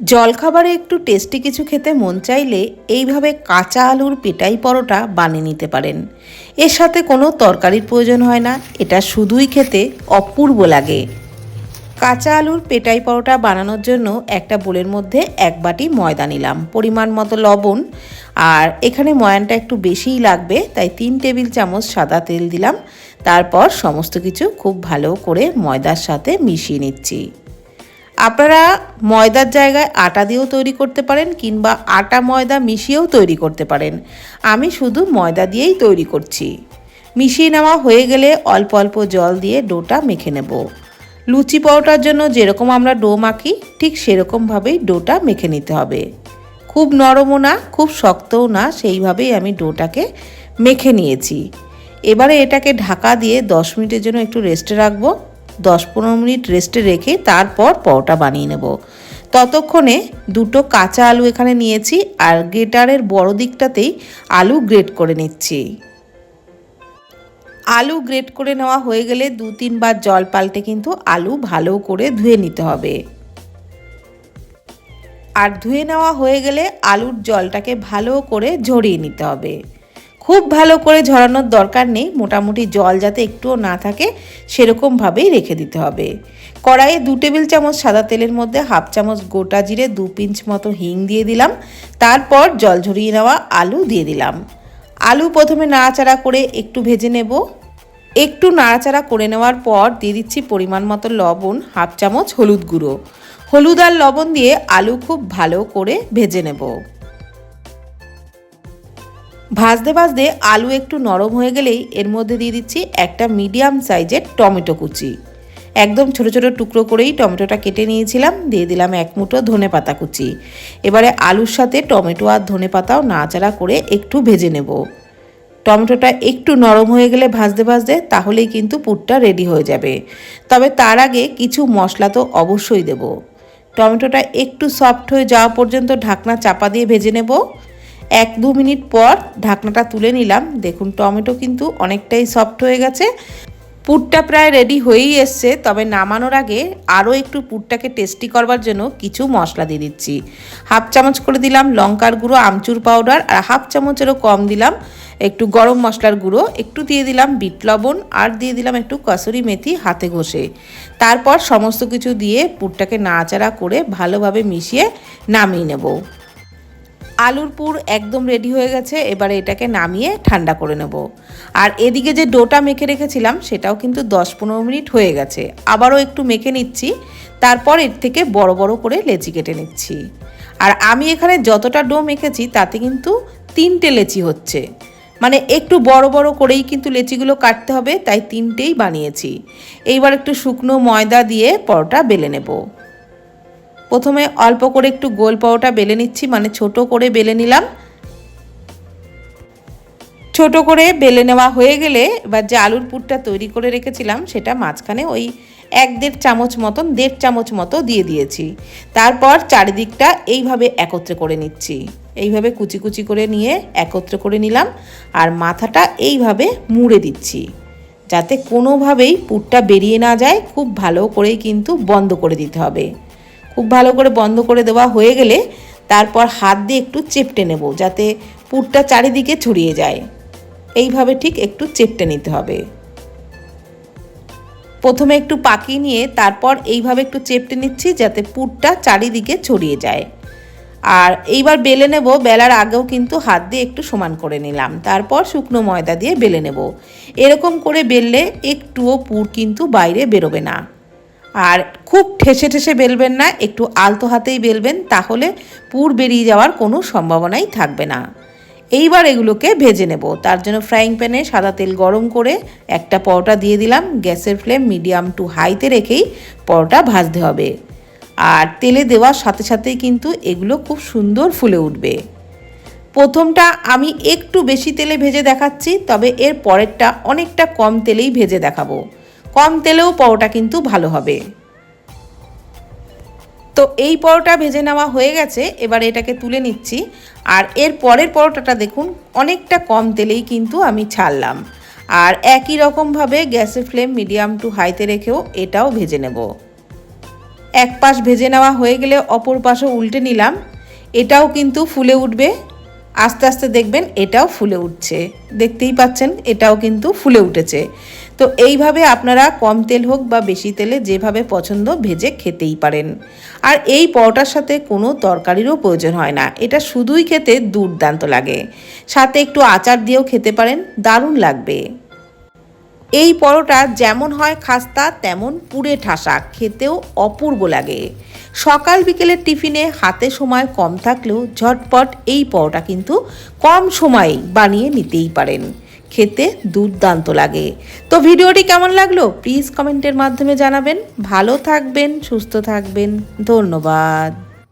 জলখাবারে একটু টেস্টি কিছু খেতে মন চাইলে এইভাবে কাঁচা আলুর পেটাই পরোটা বানিয়ে নিতে পারেন। এর সাথে কোনো তরকারির প্রয়োজন হয় না, এটা শুধুই খেতে অপূর্ব লাগে। কাঁচা আলুর পেটাই পরোটা বানানোর জন্য একটা বোলের মধ্যে এক বাটি ময়দা নিলাম, পরিমাণ মতো লবণ। আর এখানে ময়ানটা একটু বেশিই লাগবে, তাই তিন টেবিল চামচ সাদা তেল দিলাম। তারপর সমস্ত কিছু খুব ভালো করে ময়দার সাথে মিশিয়ে নিচ্ছি। আপনারা ময়দার জায়গায় আটা দিয়েও তৈরি করতে পারেন কিংবা আটা ময়দা মিশিয়েও তৈরি করতে পারেন। আমি শুধু ময়দা দিয়েই তৈরি করছি। মিশিয়ে নেওয়া হয়ে গেলে অল্প অল্প জল দিয়ে ডোটা মেখে নেব। লুচি পরোটার জন্য যেরকম আমরা ডো মাখি, ঠিক সেরকমভাবেই ডোটা মেখে নিতে হবে। খুব নরমও না, খুব শক্তও না, সেইভাবেই আমি ডোটাকে মেখে নিয়েছি। এবারে এটাকে ঢাকা দিয়ে দশ মিনিটের জন্য একটু রেস্টে রাখব। দশ পনেরো মিনিট রেস্টে রেখে তারপর পরোটা বানিয়ে নেব। ততক্ষণে দুটো কাঁচা আলু এখানে নিয়েছি আর গ্রেটারের বড় দিকটাতেই আলু গ্রেট করে নিচ্ছি। আলু গ্রেট করে নেওয়া হয়ে গেলে দু তিনবার জল পাল্টে কিন্তু আলু ভালো করে ধুয়ে নিতে হবে। আর ধুয়ে নেওয়া হয়ে গেলে আলুর জলটাকে ভালো করে ঝরিয়ে নিতে হবে। খুব ভালো করে ঝরানোর দরকার নেই, মোটামুটি জল যাতে একটুও না থাকে সেরকমভাবেই রেখে দিতে হবে। কড়াইয়ে দু টেবিল চামচ সাদা তেলের মধ্যে হাফ চামচ গোটা জিরে দু পিঞ্চ মতো হিং দিয়ে দিলাম। তারপর জল ঝরিয়ে নেওয়া আলু দিয়ে দিলাম। আলু প্রথমে নাড়াচাড়া করে একটু ভেজে নেব। একটু নাড়াচাড়া করে নেওয়ার পর দিয়ে দিচ্ছি পরিমাণ মতো লবণ, হাফ চামচ হলুদ গুঁড়ো। হলুদ আর লবণ দিয়ে আলু খুব ভালো করে ভেজে নেব। ভাজতে ভাজতে আলু একটু নরম হয়ে গেলেই এর মধ্যে দিয়ে দিচ্ছি একটা মিডিয়াম সাইজের টমেটো কুচি। একদম ছোট ছোট টুকরো করেই টমেটোটা কেটে নিয়েছিলাম, দিয়ে দিলাম এক মুঠো ধনে পাতা কুচি। এবারে আলুর সাথে টমেটো আর ধনে পাতাও নাড়াচাড়া করে একটু ভেজে নেব। টমেটোটা একটু নরম হয়ে গেলে ভাজতে ভাজতে তাহলেই কিন্তু পুরটা রেডি হয়ে যাবে। তবে তার আগে কিছু মশলা তো অবশ্যই দেব। টমেটোটা একটু সফট হয়ে যাওয়া পর্যন্ত ঢাকনা চাপা দিয়ে ভেজে নেব। এক দু মিনিট পর ঢাকনাটা তুলে নিলাম। দেখুন, টমেটো কিন্তু অনেকটাই সফট হয়ে গেছে। পুরটা প্রায় রেডি হয়েই এসছে, তবে নামানোর আগে আরও একটু পুরটাকে টেস্টি করবার জন্য কিছু মশলা দিয়ে দিচ্ছি। হাফ চামচ করে দিলাম লঙ্কার গুঁড়ো, আমচুর পাউডার আর হাফ চামচেরও কম দিলাম একটু গরম মশলার গুঁড়ো। একটু দিয়ে দিলাম বিট লবণ, আর দিয়ে দিলাম একটু কসুরি মেথি হাতে ঘষে। তারপর সমস্ত কিছু দিয়ে পুরটাকে নাড়াচাড়া করে ভালোভাবে মিশিয়ে নামিয়ে নেব। আলুর পুর একদম রেডি হয়ে গেছে, এবারে এটাকে নামিয়ে ঠান্ডা করে নেব। আর এদিকে যে ডোটা মেখে রেখেছিলাম, সেটাও কিন্তু দশ পনেরো মিনিট হয়ে গেছে। আবারও একটু মেখে নিচ্ছি, তারপর এর থেকে বড় বড় করে লেচি কেটে নিচ্ছি। আর আমি এখানে যতটা ডো মেখেছি, তাতে কিন্তু তিনটে লেচি হচ্ছে। মানে একটু বড় বড় করেই কিন্তু লেচিগুলো কাটতে হবে, তাই তিনটেই বানিয়েছি। এইবার একটু শুকনো ময়দা দিয়ে পরোটা বেলে নেব। প্রথমে অল্প করে একটু গোল পাওয়াটা বেলে নিচ্ছি মানে ছোট করে বেলে নিলাম। ছোট করে বেলে নেওয়া হয়ে গেলে এবার যে আলুর পুরটা তৈরি করে রেখেছিলাম, সেটা মাঝখানে ওই এক দেড় চামচ মতন, দেড় চামচ মতো দিয়ে দিয়েছি। তারপর চারিদিকটা এইভাবে একত্রে করে নিচ্ছি। এইভাবে কুচি কুচি করে নিয়ে একত্রে করে নিলাম আর মাথাটা এইভাবে মুড়ে দিচ্ছি, যাতে কোনোভাবেই পুরটা বেরিয়ে না যায়। খুব ভালো করেই কিন্তু বন্ধ করে দিতে হবে। খুব ভালো করে বন্ধ করে দেওয়া হয়ে গেলে তারপর হাত দিয়ে একটু চেপটে নেব যাতে পুরটা চারিদিকে ছড়িয়ে যায়। এইভাবে ঠিক একটু চেপটে নিতে হবে। প্রথমে একটু পাকিয়ে নিয়ে তারপর এইভাবে একটু চেপটে নিচ্ছি যাতে পুরটা চারিদিকে ছড়িয়ে যায়। আর এইবার বেলে নেব, বেলার আগেও কিন্তু হাত দিয়ে একটু সমান করে নিলাম। তারপর শুকনো ময়দা দিয়ে বেলে নেব। এরকম করে বেললে একটুও পুর কিন্তু বাইরে বেরোবে না। আর খুব ঠেসে ঠেসে বেলবেন না, একটু আলতো হাতেই বেলবেন, তাহলে পুর বেরিয়ে যাওয়ার কোনো সম্ভাবনাই থাকবে না। এইবার এগুলোকে ভেজে নেব। তার জন্য ফ্রাইং প্যানে সাদা তেল গরম করে একটা পরোটা দিয়ে দিলাম। গ্যাসের ফ্লেম মিডিয়াম টু হাইতে রেখেই পরোটা ভাজতে হবে। আর তেলে দেওয়ার সাথে সাথেই কিন্তু এগুলো খুব সুন্দর ফুলে উঠবে। প্রথমটা আমি একটু বেশি তেলে ভেজে দেখাচ্ছি, তবে এর পরেরটা অনেকটা কম তেলেই ভেজে দেখাবো। কম তেলেও পরোটা কিন্তু ভালো হবে। তো এই পরোটা ভেজে নেওয়া হয়ে গেছে, এবার এটাকে তুলে নিচ্ছি। আর এর পরের পরোটাটা দেখুন, অনেকটা কম তেলেই কিন্তু আমি ছাড়লাম। আর একই রকমভাবে গ্যাসের ফ্লেম মিডিয়াম টু হাইতে রেখেও এটাও ভেজে নেব। এক পাশ ভেজে নেওয়া হয়ে গেলে অপর পাশও উল্টে নিলাম। এটাও কিন্তু ফুলে উঠবে। আস্তে আস্তে দেখবেন এটাও ফুলে উঠছে। দেখতেই পাচ্ছেন, এটাও কিন্তু ফুলে উঠেছে। তো এইভাবে আপনারা কম তেল হোক বা বেশি তেলে যেভাবে পছন্দ ভেজে খেতেই পারেন। আর এই পরোটার সাথে কোনো তরকারিরও প্রয়োজন হয় না। এটা শুধুই খেতে দুর্দান্ত লাগে। সাথে একটু আচার দিয়েও খেতে পারেন, দারুণ লাগবে। এই পরোটা যেমন হয় খাস্তা, তেমন পুড়ে ঠাসা, খেতেও অপূর্ব লাগে। সকাল বিকেলের টিফিনে হাতে সময় কম থাকলেও ঝটপট এই পরোটা কিন্তু কম সময়েই বানিয়ে নিতেই পারেন। খেতে দুর্দান্ত লাগে। তো ভিডিওটি কেমন লাগল? প্লিজ কমেন্টের মাধ্যমে জানাবেন। ভালো থাকবেন, সুস্থ থাকবেন। ধন্যবাদ।